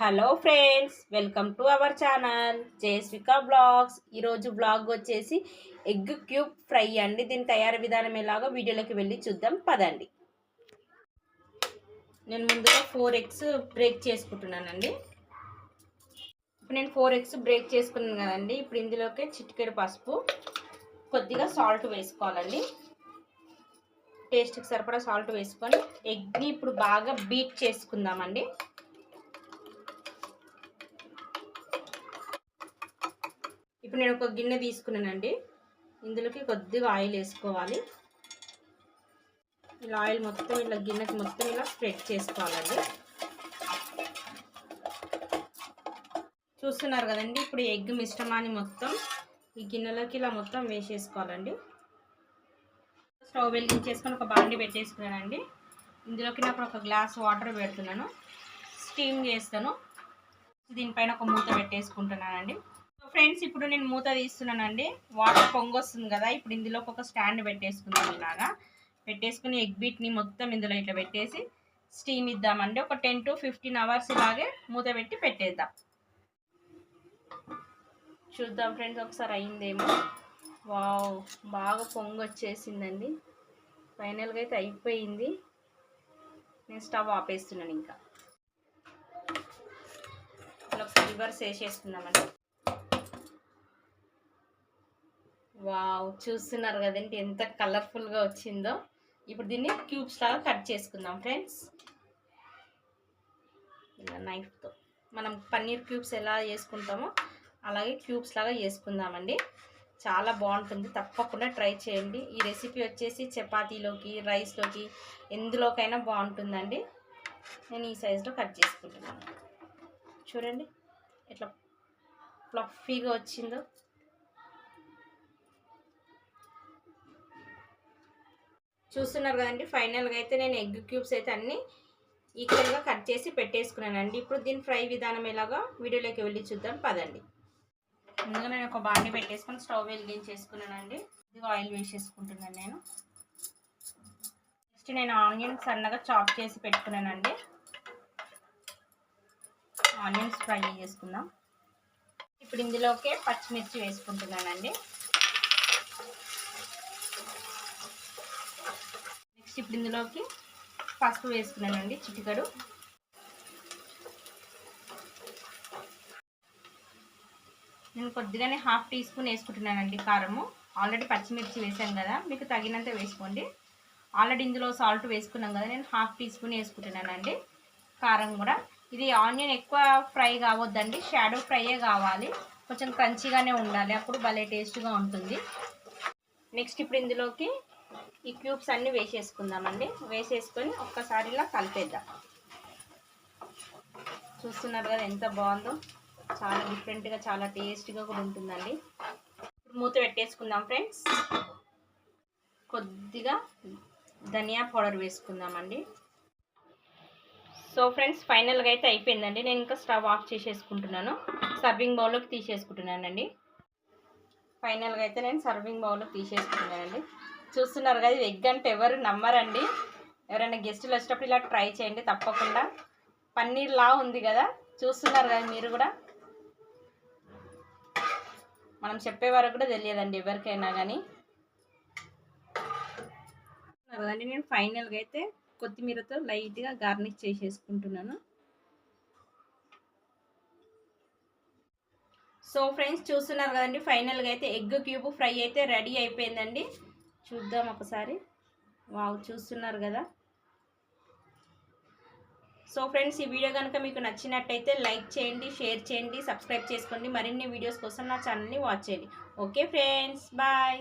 Hello friends welcome to our channel Jayaswika vlogs ఈరోజు vlog వచ్చేసి egg cube fry అండి. దీని తయారీ విధానం ఎలాగో వీడియోలోకి వెళ్ళి చూద్దాం. పదండి. నేను ముందుగా ఫోర్ ఎగ్స్ బ్రేక్ చేసుకుంటున్నానండి. ఇప్పుడు నేను ఫోర్ ఎగ్స్ బ్రేక్ చేసుకున్నాను కదండి. ఇప్పుడు ఇందులోకి చిటికెడు పసుపు కొద్దిగా సాల్ట్ వేసుకోవాలండి. టేస్ట్కి సరిపడా సాల్ట్ వేసుకొని ఎగ్ని ఇప్పుడు బాగా బీట్ చేసుకుందామండి. ఇప్పుడు నేను ఒక గిన్నె తీసుకున్నానండి. ఇందులోకి కొద్దిగా ఆయిల్ వేసుకోవాలి. ఇలా ఆయిల్ మొత్తం ఇలా గిన్నెకి మొత్తం ఇలా స్ప్రెడ్ చేసుకోవాలండి. చూస్తున్నారు కదండి ఇప్పుడు ఎగ్ మిశ్రమాన్ని మొత్తం ఈ గిన్నెలోకి ఇలా మొత్తం వేసేసుకోవాలండి. స్టవ్ వెలిగించేసుకొని ఒక బాండి పెట్టేసుకున్నానండి. ఇందులోకి నాకు ఒక గ్లాస్ వాటర్ పెడుతున్నాను. స్టీమ్ చేస్తాను. దీనిపైన ఒక మూత పెట్టేసుకుంటున్నానండి. ఫ్రెండ్స్ ఇప్పుడు నేను మూత తీస్తున్నానండి. వాటర్ పొంగొస్తుంది కదా ఇప్పుడు ఇందులోకి ఒక స్టాండ్ పెట్టేసుకుందాం ఇలాగా. పెట్టేసుకుని ఎగ్ బీట్ని మొత్తం ఇందులో ఇట్లా పెట్టేసి స్టీమ్ ఇద్దామండి. ఒక టెన్ టు ఫిఫ్టీన్ అవర్స్ ఇలాగే మూత పెట్టి పెట్టేద్దాం. చూద్దాం ఫ్రెండ్స్ ఒకసారి అయిందేమో. వావ్ బాగా పొంగు వచ్చేసిందండి ఫైనల్గా అయితే అయిపోయింది. నేను స్టవ్ ఆపేస్తున్నాను ఇంకా. ఒకసారి రివర్స్ వేసేసుకుందామండి వావ్ చూస్తున్నారు కదండి ఎంత కలర్ఫుల్గా వచ్చిందో. ఇప్పుడు దీన్ని క్యూబ్స్ లాగా కట్ చేసుకుందాం ఫ్రెండ్స్ ఇలా నైఫ్తో మనం పన్నీర్ క్యూబ్స్ ఎలా చేసుకుంటామో అలాగే క్యూబ్స్ లాగా చేసుకుందామండి. చాలా బాగుంటుంది తప్పకుండా ట్రై చేయండి. ఈ రెసిపీ వచ్చేసి చపాతీలోకి రైస్లోకి ఎందులోకైనా బాగుంటుందండి. నేను ఈ సైజులో కట్ చేసుకుంటున్నాను. చూడండి ఎట్లా ఫ్లఫీగా వచ్చిందో. చూస్తున్నారు కదండి. ఫైనల్గా అయితే నేను ఎగ్ క్యూబ్స్ అయితే అన్నీ ఈక్వల్గా కట్ చేసి పెట్టేసుకున్నానండి. ఇప్పుడు దీని ఫ్రై విధానం ఎలాగో? వీడియోలోకి వెళ్ళి చూద్దాం. పదండి. ముందుగా నేను ఒక బాండి పెట్టేసుకొని స్టవ్ వెలిగించేసుకున్నానండి. ఇది ఆయిల్ వేసేసుకుంటున్నాను నేను. నెక్స్ట్ నేను ఆనియన్ సన్నగా చాప్ చేసి పెట్టుకున్నానండి. ఆనియన్స్ ఫ్రై చేసుకుందాం. ఇప్పుడు ఇందులోకే పచ్చిమిర్చి వేసుకుంటున్నానండి. నెక్స్ట్ ఇప్పుడు ఇందులోకి పసుపు వేసుకున్నానండి చిటికడు. నేను కొద్దిగానే హాఫ్ టీ స్పూన్ వేసుకుంటున్నానండి కారము. ఆల్రెడీ పచ్చిమిర్చి వేసాను కదా మీకు తగినంత వేసుకోండి. ఆల్రెడీ ఇందులో సాల్ట్ వేసుకున్నాం కదా నేను హాఫ్ టీ స్పూన్ వేసుకుంటున్నానండి కారం కూడా. ఇది ఆనియన్ ఎక్కువ ఫ్రై కావద్దండి షాడో ఫ్రైయే కావాలి. కొంచెం క్రంచీగానే ఉండాలి అప్పుడు భలే టేస్ట్గా ఉంటుంది. నెక్స్ట్ ఇప్పుడు ఇందులోకి ఈ క్యూబ్స్ అన్నీ వేసేసుకుందామండి. వేసేసుకొని ఒక్కసారి ఇలా కలిపేద్దాం. చూస్తున్నారు కదా ఎంత బాగుందో. చాలా డిఫరెంట్గా చాలా టేస్ట్గా కూడా ఉంటుందండి. మూత పెట్టేసుకుందాం ఫ్రెండ్స్. కొద్దిగా ధనియా పౌడర్ వేసుకుందామండి. సో ఫ్రెండ్స్ ఫైనల్గా అయితే అయిపోయిందండి. నేను ఇంకా స్టవ్ ఆఫ్ చేసేసుకుంటున్నాను. సర్వింగ్ బౌల్లోకి తీసేసుకుంటున్నానండి. ఫైనల్గా అయితే నేను సర్వింగ్ బౌల్ తీసేసుకున్నానండి. చూస్తున్నారు కదా ఎగ్ అంటే ఎవరు నమ్మరండి. ఎవరైనా గెస్టులు వచ్చేటప్పుడు ఇలా ట్రై చేయండి తప్పకుండా. పన్నీర్ లా ఉంది కదా చూస్తున్నారు కదా మీరు కూడా. మనం చెప్పే వరకు కూడా తెలియదండి ఎవరికైనా కానీ కదండి నేను ఫైనల్గా అయితే కొత్తిమీరతో లైట్గా గార్నిష్ చేసేసుకుంటున్నాను. సో ఫ్రెండ్స్ చూస్తున్నారు కదండి ఫైనల్గా అయితే ఎగ్ క్యూబ్ ఫ్రై అయితే రెడీ అయిపోయిందండి. చూద్దాం ఒకసారి. వావ్ చూస్తున్నారు కదా. సో ఫ్రెండ్స్ ఈ వీడియో కనుక మీకు నచ్చినట్టయితే లైక్ చేయండి షేర్ చేయండి సబ్స్క్రైబ్ చేసుకోండి. మరిన్ని వీడియోస్ కోసం నా ఛానల్ని వాచ్ చేయండి. Okay friends bye.